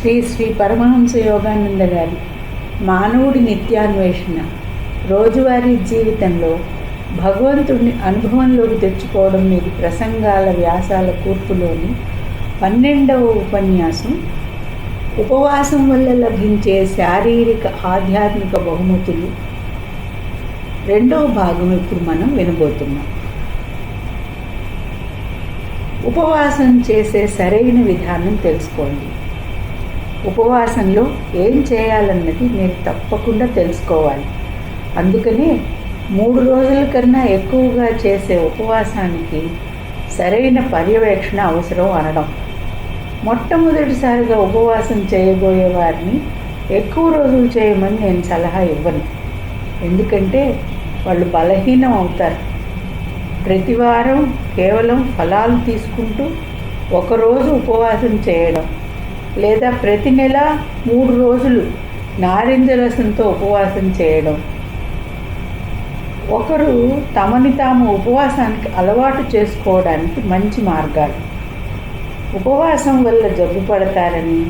శ్రీ శ్రీ పరమహంస యోగానంద గారి మానవుడి నిత్యాన్వేషణ. రోజువారీ జీవితంలో భగవంతుడిని అనుభవంలోకి తెచ్చుకోవడం మీద ప్రసంగాల వ్యాసాల కూర్పులోని పన్నెండవ ఉపన్యాసం. ఉపవాసం వల్ల లభించే శారీరక ఆధ్యాత్మిక బహుమతులు. రెండవ భాగం ఇప్పుడు మనం వినబోతున్నాం. ఉపవాసం చేసే సరైన విధానం తెలుసుకోండి. ఉపవాసంలో ఏం చేయాలన్నది మీరు తప్పకుండా తెలుసుకోవాలి. అందుకనే మూడు రోజుల కన్నా ఎక్కువగా చేసే ఉపవాసానికి సరైన పర్యవేక్షణ అవసరం అనడం. మొట్టమొదటిసారిగా ఉపవాసం చేయబోయే వారిని ఎక్కువ రోజులు చేయమని నేను సలహా ఇవ్వను. ఎందుకంటే వాళ్ళు బలహీనం అవుతారు. ప్రతివారం కేవలం ఫలాలు తీసుకుంటూ ఒకరోజు ఉపవాసం చేయడం లేదా ప్రతి నెల మూడు రోజులు నారింజ రసంతో ఉపవాసం చేయడం. ఒకరు తమని తాము ఉపవాసానికి అలవాటు చేసుకోవడానికి మంచి మార్గాలు. ఉపవాసం వల్ల జబ్బు పడతారని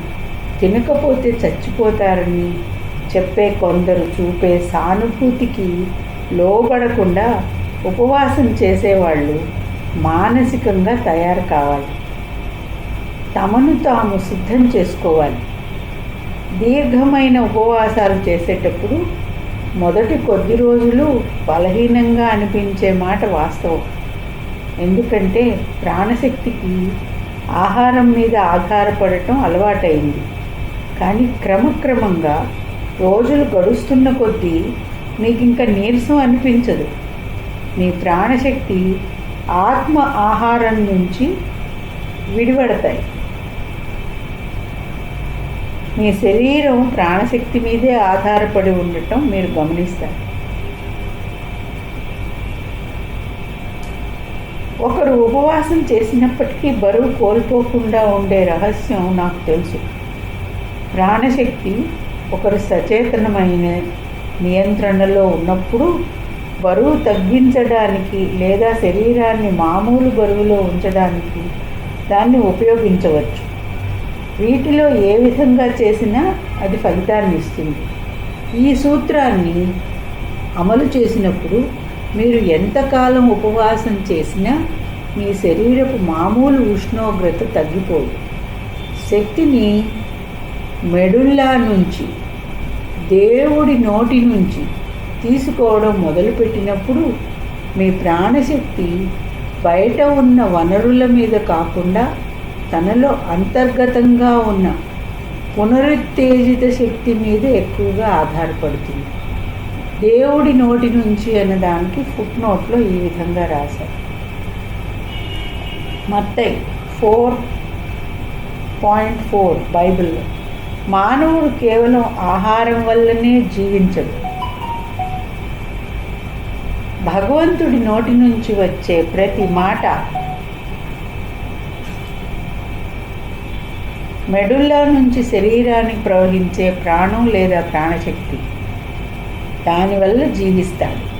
తినకపోతే చచ్చిపోతారని చెప్పే కొందరు చూపే సానుభూతికి లోబడకుండా ఉపవాసం చేసేవాళ్ళు మానసికంగా తయారు కావాలి. తమను తాము సిద్ధం చేసుకోవాలి. దీర్ఘమైన ఉపవాసాలు చేసేటప్పుడు మొదటి కొద్ది రోజులు బలహీనంగా అనిపించే మాట వాస్తవం. ఎందుకంటే ప్రాణశక్తికి ఆహారం మీద ఆధారపడటం అలవాటైంది. కానీ క్రమక్రమంగా రోజులు గడుస్తున్న కొద్దీ మీకు ఇంకా నీరసం అనిపించదు. మీ ప్రాణశక్తి ఆత్మ ఆహారం నుంచి విడిపడతాయి. మీ శరీరం ప్రాణశక్తి మీదే ఆధారపడి ఉండటం మీరు గమనిస్తారు. ఒకరు ఉపవాసం చేసినప్పటికీ బరువు కోల్పోకుండా ఉండే రహస్యం నాకు తెలుసు. ప్రాణశక్తి ఒకరు సచేతనమైన నియంత్రణలో ఉన్నప్పుడు బరువు తగ్గించడానికి లేదా శరీరాన్ని మామూలు బరువులో ఉంచడానికి దాన్ని ఉపయోగించవచ్చు. వీటిలో ఏ విధంగా చేసినా అది ఫలితాన్ని ఇస్తుంది. ఈ సూత్రాన్ని అమలు చేసినప్పుడు మీరు ఎంతకాలం ఉపవాసం చేసినా మీ శరీరపు మామూలు ఉష్ణోగ్రత తగ్గిపోదు. శక్తిని మెడుల్లా నుంచి దేవుడి నోటి నుంచి తీసుకోవడం మొదలుపెట్టినప్పుడు మీ ప్రాణశక్తి బయట ఉన్న వనరుల మీద కాకుండా తనలో అంతర్గతంగా ఉన్న పునరుత్తేజిత శక్తి మీద ఎక్కువగా ఆధారపడుతుంది. దేవుడి నోటి నుంచి అన్నదానికి ఫుట్ నోట్లో ఈ విధంగా రాశారు. మత్తై ఫోర్ పాయింట్ ఫోర్ బైబిల్లో మానవుడు కేవలం ఆహారం వల్లనే జీవించడు. భగవంతుడి నోటి నుంచి వచ్చే ప్రతి మాట మెడుల్లా నుంచి శరీరానికి ప్రవహించే ప్రాణం లేదా ప్రాణశక్తి. దానివల్ల జీవిస్తాడు.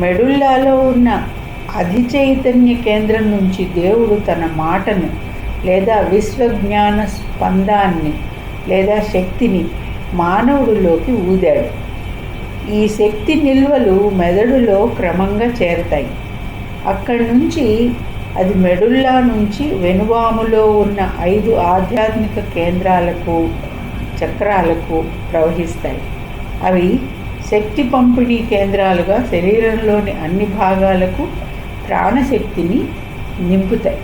మెడుల్లాలో ఉన్న అధిచైతన్య కేంద్రం నుంచి దేవుడు తన మాటను లేదా విశ్వజ్ఞాన స్పందాన్ని లేదా శక్తిని మానవుడిలోకి ఊదాడు. ఈ శక్తి నిల్వలు మెదడులో క్రమంగా చేరతాయి. అక్కడి నుంచి అది మెడుల్లా నుంచి వెనువాములో ఉన్న ఐదు ఆధ్యాత్మిక కేంద్రాలకు చక్రాలకు ప్రవహిస్తాయి. అవి శక్తి పంపిణీ కేంద్రాలుగా శరీరంలోని అన్ని భాగాలకు ప్రాణశక్తిని నింపుతాయి.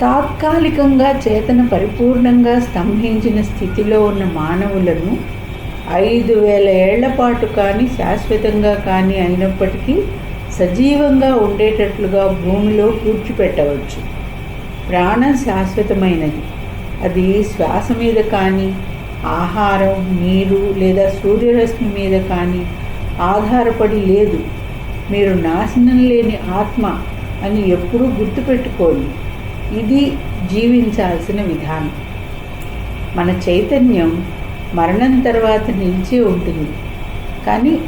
తాత్కాలికంగా చేతన పరిపూర్ణంగా స్తంభించిన స్థితిలో ఉన్న మానవులను ఐదు వేల ఏళ్ళ పాటు కానీ శాశ్వతంగా కానీ అయినప్పటికీ సజీవంగా ఉండేటట్లుగా భూమిలో కూర్చిపెట్టవచ్చు. ప్రాణం శాశ్వతమైనది. అది శ్వాస మీద కానీ ఆహారం నీరు లేదా సూర్యరశ్మి మీద కానీ ఆధారపడి లేదు. మీరు నాశనం లేని ఆత్మ అని ఎప్పుడూ గుర్తుపెట్టుకోండి. ఇది జీవించాల్సిన విధానం. మన చైతన్యం మరణం తర్వాత నిలిచి ఉంటుంది. కానీ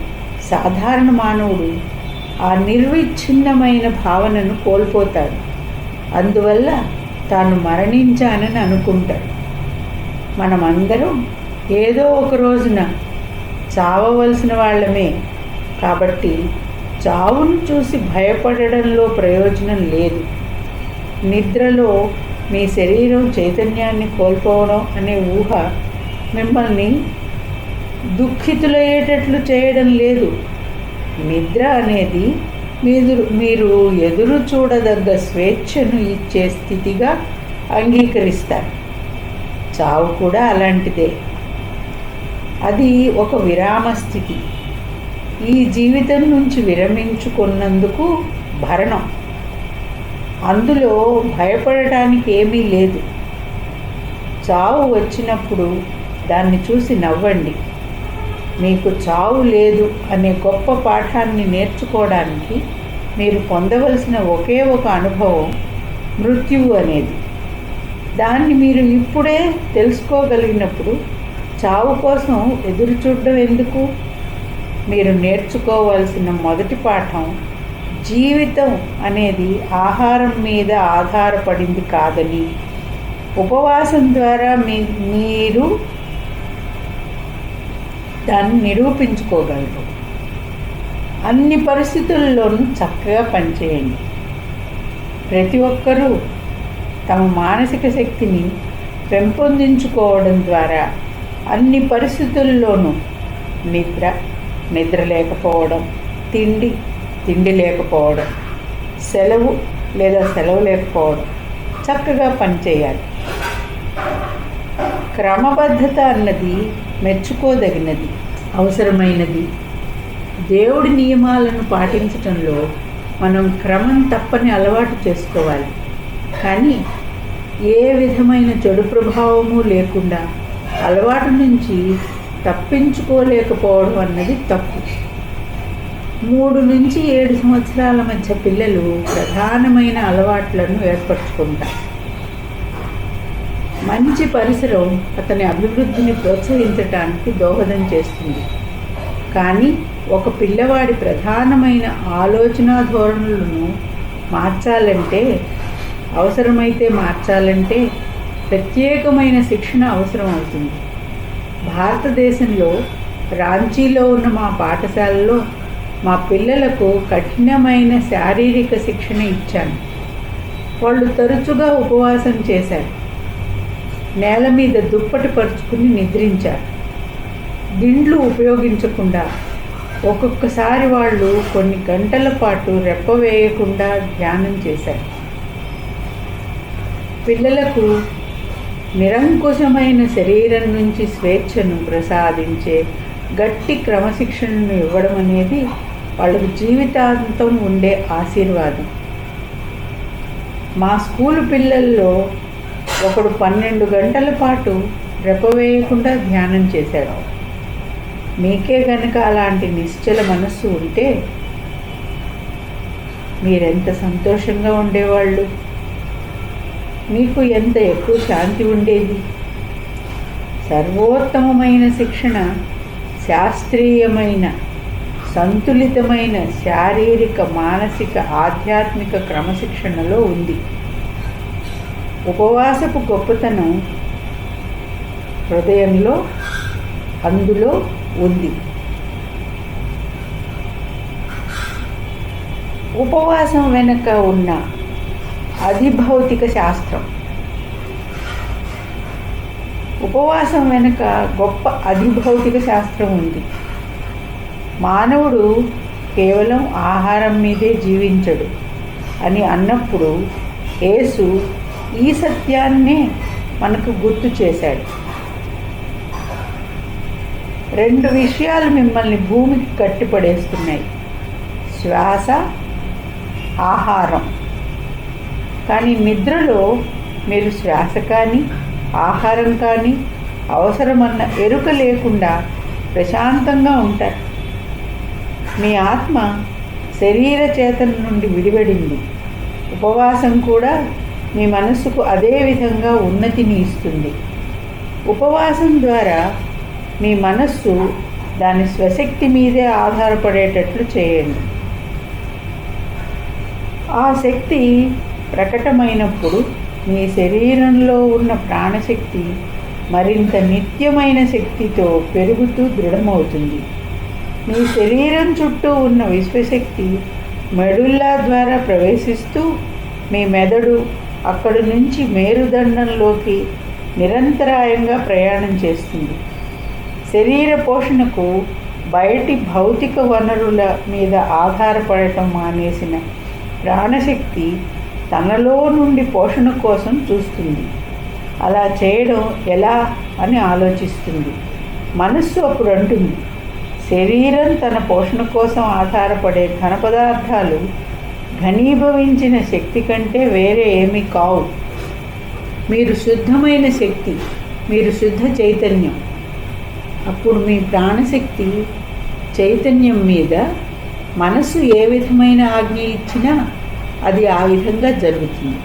సాధారణ మానవుడు ఆ నిర్విచ్ఛిన్నమైన భావనను కోల్పోతాడు. అందువల్ల తాను మరణించానని అనుకుంటాడు. మనమందరం ఏదో ఒక రోజున చావవలసిన వాళ్ళమే. కాబట్టి చావును చూసి భయపడడంలో ప్రయోజనం లేదు. నిద్రలో మీ శరీరం చైతన్యాన్ని కోల్పోవడం అనే ఊహ మిమ్మల్ని దుఃఖితులయ్యేటట్లు చేయడం లేదు. నిద్ర అనేది మీరు మీరు ఎదురు చూడదగ్గ స్వేచ్ఛను ఇచ్చే స్థితిగా అంగీకరిస్తారు. చావు కూడా అలాంటిదే. అది ఒక విరామ స్థితి. ఈ జీవితం నుంచి విరమించుకున్నందుకు భరణం. అందులో భయపడటానికి ఏమీ లేదు. చావు వచ్చినప్పుడు దాన్ని చూసి నవ్వండి. మీకు చావు లేదు అనే గొప్ప పాఠాన్ని నేర్చుకోవడానికి మీరు పొందవలసిన ఒకే ఒక అనుభవం మృత్యువు అనేది. దాన్ని మీరు ఇప్పుడే తెలుసుకోగలిగినప్పుడు చావు కోసం ఎదురు చూడడం ఎందుకు? మీరు నేర్చుకోవాల్సిన మొదటి పాఠం జీవితం అనేది ఆహారం మీద ఆధారపడింది కాదని. ఉపవాసం ద్వారా మీ మీరు దాన్ని నిరూపించుకోగలరు. అన్ని పరిస్థితుల్లోనూ చక్కగా పనిచేయండి. ప్రతి ఒక్కరూ తమ మానసిక శక్తిని పెంపొందించుకోవడం ద్వారా అన్ని పరిస్థితుల్లోనూ నిద్ర నిద్ర లేకపోవడం తిండి తిండి లేకపోవడం సెలవు లేదా సెలవు లేకపోవడం చక్కగా పనిచేయాలి. క్రమబద్ధత అన్నది మెచ్చుకోదగినది అవసరమైనది. దేవుడి నియమాలను పాటించటంలో మనం క్రమం తప్పని అలవాటు చేసుకోవాలి. కానీ ఏ విధమైన చెడు ప్రభావము లేకుండా అలవాటు నుంచి తప్పించుకోలేకపోవడం అన్నది తప్పు. మూడు నుంచి ఏడు సంవత్సరాల మధ్య పిల్లలు ప్రధానమైన అలవాట్లను ఏర్పరచుకుంటారు. మంచి పరిసరం అతని అభివృద్ధిని ప్రోత్సహించటానికి దోహదం చేస్తుంది. కానీ ఒక పిల్లవాడి ప్రధానమైన ఆలోచన ధోరణులను మార్చాలంటే అవసరమైతే మార్చాలంటే ప్రత్యేకమైన శిక్షణ అవసరం అవుతుంది. భారతదేశంలో రాంచీలో ఉన్న మా పాఠశాలలో మా పిల్లలకు కఠినమైన శారీరక శిక్షణ ఇచ్చాను. వాళ్ళు తరచుగా ఉపవాసం చేశారు. నేల మీద దుప్పటి పరుచుకుని నిద్రించారు. దిండ్లు ఉపయోగించకుండా ఒక్కొక్కసారి వాళ్ళు కొన్ని గంటల పాటు రెప్ప వేయకుండా ధ్యానం చేశారు. పిల్లలకు నిరంకుశమైన శరీరం నుంచి స్వేచ్ఛను ప్రసాదించే గట్టి క్రమశిక్షణను ఇవ్వడం అనేది వాళ్ళకు జీవితాంతం ఉండే ఆశీర్వాదం. మా స్కూల్ పిల్లల్లో ఒకడు పన్నెండు గంటల పాటు రెప్పవేయకుండా ధ్యానం చేశాడు. మీకే గనక అలాంటి నిశ్చల మనస్సు ఉంటే మీరెంత సంతోషంగా ఉండేవాళ్ళు? మీకు ఎంత ఎక్కువ శాంతి ఉండేది? సర్వోత్తమమైన శిక్షణ శాస్త్రీయమైన సంతులితమైన శారీరక మానసిక ఆధ్యాత్మిక క్రమశిక్షణలో ఉంది. ఉపవాసపు గొప్పతనం హృదయంలో అందులో ఉంది. ఉపవాసం వెనుక ఉన్న అధిభౌతిక శాస్త్రం. ఉపవాసం వెనుక గొప్ప అధిభౌతిక శాస్త్రం ఉంది. మానవుడు కేవలం ఆహారం మీదే జీవించడు అని అన్నప్పుడు యేసు ఈ సత్యాన్నే మనకు గుర్తు చేశాడు. రెండు విషయాలు మిమ్మల్ని భూమికి కట్టిపడేస్తున్నాయి. శ్వాస ఆహారం. కానీ నిద్రలో మీరు శ్వాస కానీ ఆహారం కానీ అవసరమన్న ఎరుక లేకుండా ప్రశాంతంగా ఉంటారు. మీ ఆత్మ శరీర చేతన నుండి విడిపడింది. ఉపవాసం కూడా మీ మనస్సుకు అదే విధంగా ఉన్నతిని ఇస్తుంది. ఉపవాసం ద్వారా మీ మనస్సు దాని స్వశక్తి మీదే ఆధారపడేటట్లు చేయండి. ఆ శక్తి ప్రకటమైనప్పుడు మీ శరీరంలో ఉన్న ప్రాణశక్తి మరింత నిత్యమైన శక్తితో పెరుగుతూ దృఢమవుతుంది. మీ శరీరం చుట్టూ ఉన్న విశ్వశక్తి మెడుల్లా ద్వారా ప్రవేశిస్తూ మీ మెదడు అక్కడి నుంచి మేరుదండంలోకి నిరంతరాయంగా ప్రయాణం చేస్తుంది. శరీర పోషణకు బయటి భౌతిక వనరుల మీద ఆధారపడటం మానేసిన ప్రాణశక్తి తనలో నుండి పోషణ కోసం చూస్తుంది. అలా చేయడం ఎలా అని ఆలోచిస్తుంది. మనస్సు అప్పుడు అంటుంది శరీరం తన పోషణ కోసం ఆధారపడే ఘన పదార్థాలు ఘనీభవించిన శక్తి కంటే వేరే ఏమీ కావు. మీరు శుద్ధమైన శక్తి మీరు శుద్ధ చైతన్యం. అప్పుడు మీ ప్రాణశక్తి చైతన్యం మీద మనసు ఏ విధమైన ఆజ్ఞ ఇచ్చినా అది ఆ విధంగా జరుగుతుంది.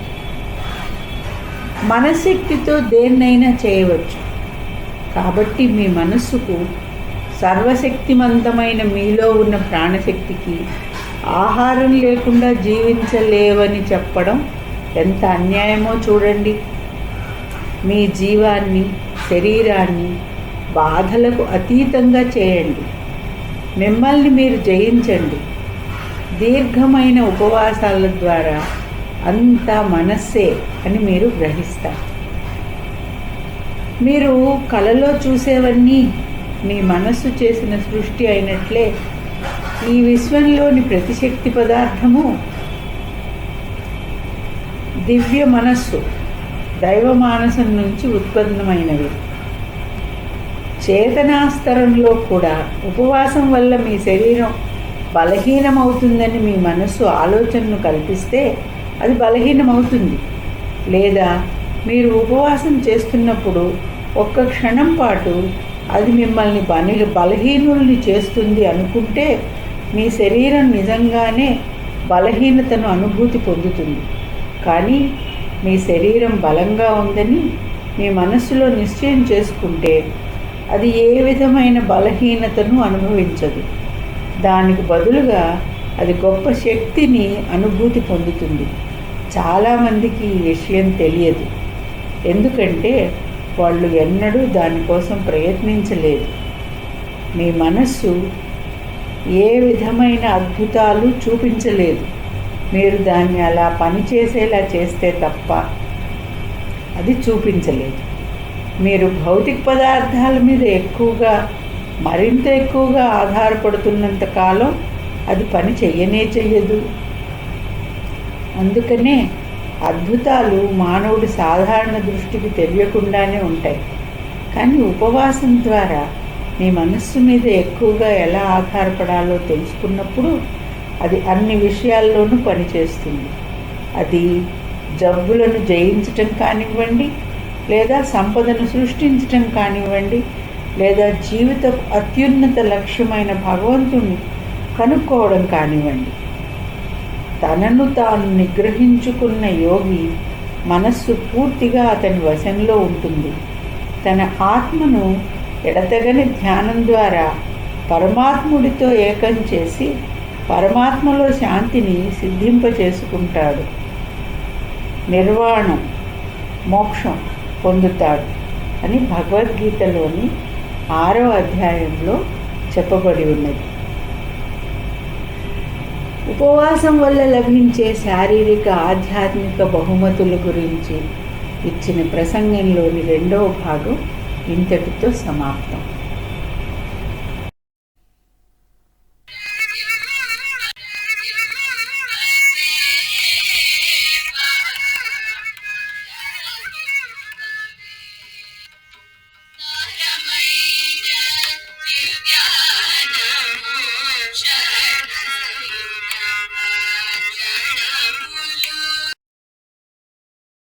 మనశక్తితో దేన్నైనా చేయవచ్చు. కాబట్టి మీ మనస్సుకు సర్వశక్తిమంతమైన మీలో ఉన్న ప్రాణశక్తికి ఆహారం లేకుండా జీవించలేవని చెప్పడం ఎంత అన్యాయమో చూడండి. మీ జీవాన్ని శరీరాన్ని బాధలకు అతీతంగా చేయండి. మిమ్మల్ని మీరు జయించండి. దీర్ఘమైన ఉపవాసాల ద్వారా అంతా మనస్సే అని మీరు గ్రహిస్తారు. మీరు కలలో చూసేవన్నీ మీ మనస్సు చేసిన సృష్టి అయినట్లే ఈ విశ్వంలోని ప్రతి శక్తి పదార్థము దివ్య మనస్సు దైవ మానసం నుంచి ఉత్పన్నమైనవి. చేతనాస్తరంలో కూడా ఉపవాసం వల్ల మీ శరీరం బలహీనమవుతుందని మీ మనస్సు ఆలోచనను కల్పిస్తే అది బలహీనమవుతుంది. లేదా మీరు ఉపవాసం చేస్తున్నప్పుడు ఒక్క క్షణం పాటు అది మిమ్మల్ని బని బలహీనుల్ని చేస్తుంది అనుకుంటే మీ శరీరం నిజంగానే బలహీనతను అనుభూతి పొందుతుంది. కానీ మీ శరీరం బలంగా ఉందని మీ మనస్సులో నిశ్చయం చేసుకుంటే అది ఏ విధమైన బలహీనతను అనుభవించదు. దానికి బదులుగా అది గొప్ప శక్తిని అనుభూతి పొందుతుంది. చాలామందికి ఈ విషయం తెలియదు. ఎందుకంటే వాళ్ళు ఎన్నడూ దానికోసం ప్రయత్నించలేదు. మీ మనస్సు ఏ విధమైన అద్భుతాలు చూపించలేదు. మీరు దాన్ని అలా పనిచేసేలా చేస్తే తప్ప అది చూపించలేదు. మీరు భౌతిక పదార్థాల మీద ఎక్కువగా మరింత ఎక్కువగా ఆధారపడుతున్నంత కాలం అది పని చెయ్యనే చెయ్యదు. అందుకనే అద్భుతాలు మానవుడి సాధారణ దృష్టికి తెలియకుండానే ఉంటాయి. కానీ ఉపవాసం ద్వారా మీ మనస్సు మీద ఎక్కువగా ఎలా ఆధారపడాలో తెలుసుకున్నప్పుడు అది అన్ని విషయాల్లోనూ పనిచేస్తుంది. అది జబ్బులను జయించటం కానివ్వండి లేదా సంపదను సృష్టించటం కానివ్వండి లేదా జీవిత అత్యున్నత లక్ష్యమైన భగవంతుని కనుక్కోవడం కానివ్వండి. తనను తాను నిగ్రహించుకున్న యోగి మనస్సు పూర్తిగా అతని వశంలో ఉంటుంది. తన ఆత్మను ఎడతెగని ధ్యానం ద్వారా పరమాత్ముడితో ఏకం చేసి పరమాత్మలో శాంతిని సిద్ధింపచేసుకుంటాడు. నిర్వాణం మోక్షం పొందుతాడు అని భగవద్గీతలోని ఆరో అధ్యాయంలో చెప్పబడి ఉన్నది. ఉపవాసం వల్ల లభించే శారీరక ఆధ్యాత్మిక బహుమతుల గురించి ఇచ్చిన ప్రసంగంలోని రెండవ భాగం ఇంతటితో సమాప్తం.